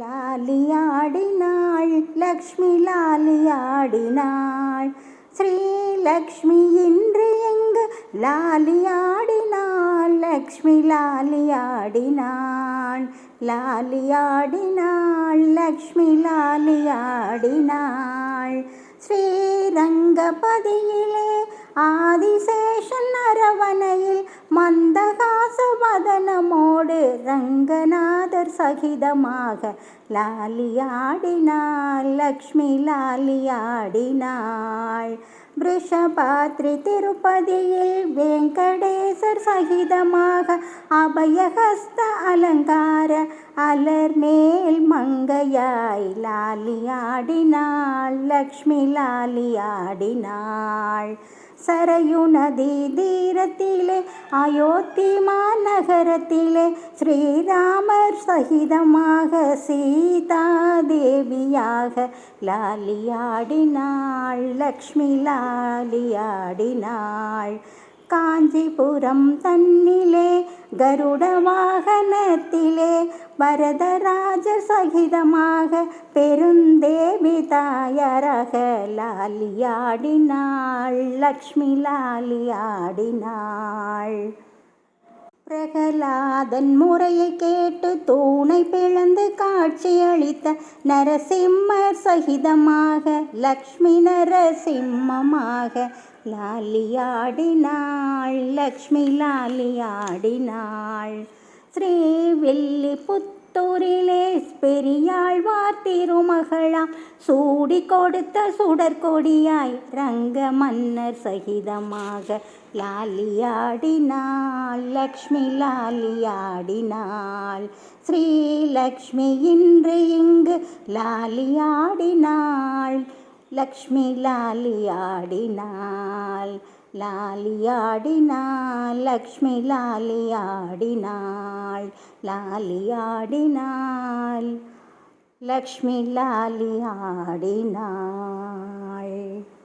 லாலியாடினாள் லக்ஷ்மி லாலியாடினாள் ஸ்ரீலக்ஷ்மி இன்று எங்கு? லாலியாடினாள் லக்ஷ்மி லாலியாடினாள் லாலியாடினாள் லக்ஷ்மி லாலியாடினாள் ஸ்ரீரங்கபதியிலே ஆதிசேஷன் அரவணையில் மந்தகாச வதனமோடு ரங்கநாதர் சகிதமாக லாலியாடினாள் லக்ஷ்மி லாலியாடினாள் விஷபாத்ரி திருப்பதியில் வெங்கடேசர் சகிதமாக அபயஹஸ்த அலங்கார அலர் மேல் மங்கையாய் லாலியாடினாள் லக்ஷ்மி லாலியாடினாள் சரையு நதி தீரத்திலே அயோத்தி மாநகரத்திலே ஸ்ரீராமர் சகிதமாக சீதா தேவியாக லாலியாடினாள் லக்ஷ்மி லாலியாடினாள். காஞ்சிபுரம் தன்னிலே கருட வாகனத்திலே வரதராஜ சகிதமாக பெருந்தேவி தாயரக லாலியாடினாள் லக்ஷ்மி லாலியாடினாள். பிரகலாதன் முறையை கேட்டு தூணை பிளந்து காட்சியளித்த நரசிம்மர் சகிதமாக லக்ஷ்மி நரசிம்மமாக லாலியாடினாள் லக்ஷ்மி லாலியாடினாள். ஸ்ரீவில்லி தூரிலே பெரியாழ்வார் திருமகளாம். சூடி கொடுத்த சுடற்கொடியாய் ரங்க மன்னர் சகிதமாக. லாலியாடினாள் லக்ஷ்மி லாலியாடினாள் ஸ்ரீலக்ஷ்மி இன்று இங்கு லாலியாடினாள் லக்ஷ்மி லாலியாடினாள் லாலியாடினாள் லக்ஷ்மி லாலியாடினாள் லாலியாடினாள் லக்ஷ்மி லாலியாடினாள்.